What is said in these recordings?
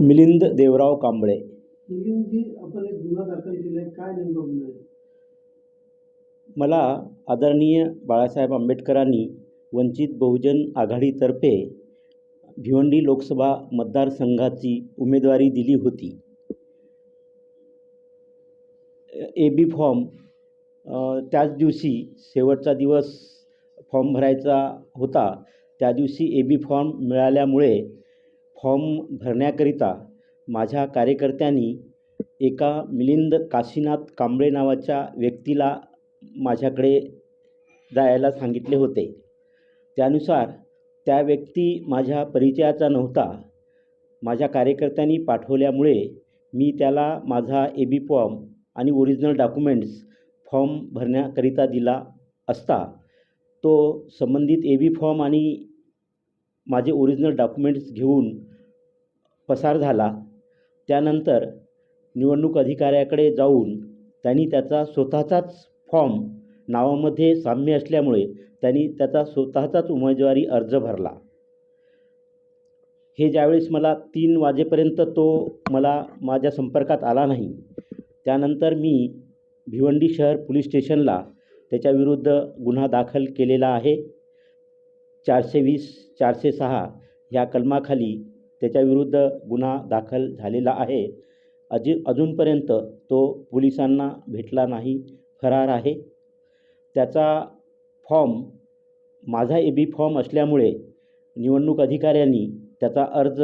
मिलिंद देवराव कांबळे. मिलिंदजी आपण एक गुन्हा दाखल केला आहे काय नेमका गुन्हा आहे? मला आदरणीय बाळासाहेब आंबेडकरांनी वंचित बहुजन आघाडीतर्फे भिवंडी लोकसभा मतदारसंघाची उमेदवारी दिली होती. ए बी फॉर्म त्याच दिवशी शेवटचा दिवस फॉर्म भरायचा होता. त्या दिवशी ए बी फॉर्म मिळाल्यामुळे फॉर्म भरण्याकरिता माझ्या कार्यकर्त्यांनी एका मिलिंद काशीनाथ कांबळे नावाच्या व्यक्तीला माझ्याकडे जायला सांगितले होते. त्यानुसार त्या व्यक्ती माझ्या परिचयाचा नव्हता. माझ्या कार्यकर्त्यांनी पाठवल्यामुळे मी त्याला माझा ए बी फॉर्म आणि ओरिजिनल डॉक्युमेंट्स फॉर्म भरण्याकरिता दिला असता. तो संबंधित ए बी फॉर्म आणि माझे ओरिजिनल डॉक्युमेंट्स घेऊन पसार झाला. त्यानंतर निवडणूक अधिकाऱ्याकडे जाऊन त्यांनी त्याचा स्वतःचाच फॉर्म नावामध्ये साम्य असल्यामुळे त्यांनी त्याचा स्वतःचाच उमेदवारी अर्ज भरला. हे ज्यावेळेस मला तीन वाजेपर्यंत तो मला माझ्या संपर्कात आला नाही त्यानंतर मी भिवंडी शहर पोलीस स्टेशनला त्याच्याविरुद्ध गुन्हा दाखल केलेला आहे. चारशे वीस चारशे सहा ह्या कलमाखाली त्याच्याविरुद्ध गुन्हा दाखल झालेला आहे. अजून अजूनपर्यंत तो पोलिसांना भेटला नाही फरार आहे. त्याचा फॉर्म माझा ए बी फॉर्म असल्यामुळे निवडणूक अधिकाऱ्यांनी त्याचा अर्ज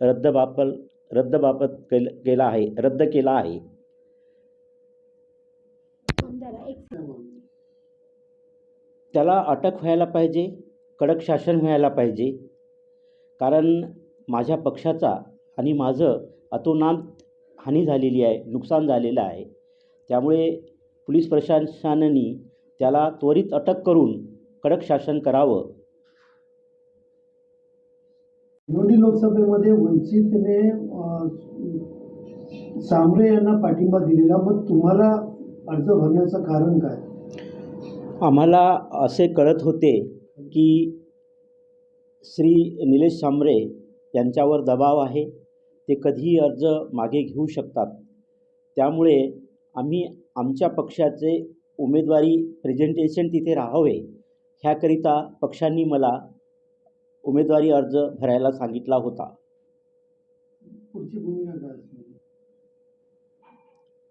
रद्दबापल रद्दबाबत केल केला आहे रद्द केला आहे. त्याला अटक व्हायला पाहिजे कडक शासन व्हायला पाहिजे. कारण माझ्या पक्षाचा आणि माझं अतोनात हानी झालेली आहे नुकसान झालेलं आहे. त्यामुळे पोलीस प्रशासनाने त्याला त्वरित अटक करून कडक शासन करावं. भिवंडी लोकसभेमध्ये वंचितने अं, सांबरे यांना पाठिंबा दिलेला मग तुम्हाला अर्ज भरण्याचं कारण काय? आम्हाला असे कळत होते की श्री निलेश सांबरे यांच्यावर दबाव आहे. ते कधीही अर्ज मागे घेऊ शकतात. त्यामुळे आम्ही आमच्या पक्षाचे उमेदवारी प्रेझेंटेशन तिथे राहावे ह्याकरिता पक्षांनी मला उमेदवारी अर्ज भरायला सांगितला होता.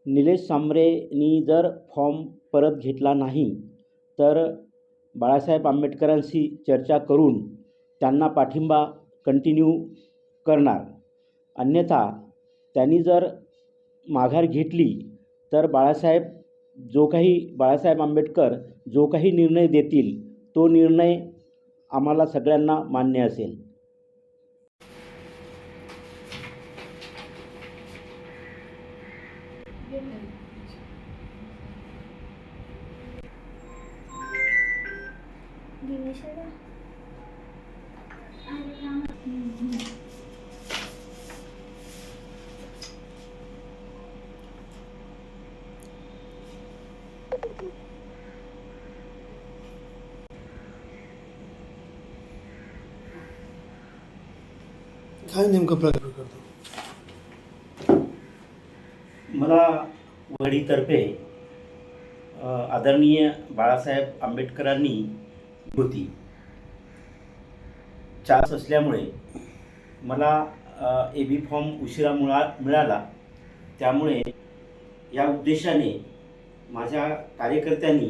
निलेश सांबरेनी जर फॉर्म परत घेतला नाही तर बाळासाहेब आंबेडकरांशी चर्चा करून त्यांना पाठिंबा कंटिन्यू करणार. अन्यथा त्यांनी जर माघार घेतली तर बाळासाहेब जो काही बाळासाहेब आंबेडकर जो काही निर्णय देतील तो निर्णय आम्हाला सगळ्यांना मान्य असेल. काय नेमकं प्रकार करतो? मला वडीतर्फे आदरणीय बाळासाहेब आंबेडकरांनी होती चार्ज असल्यामुळे मला ए बी फॉर्म उशिरा मुळा मिळाला. त्यामुळे या उद्देशाने माझ्या कार्यकर्त्यांनी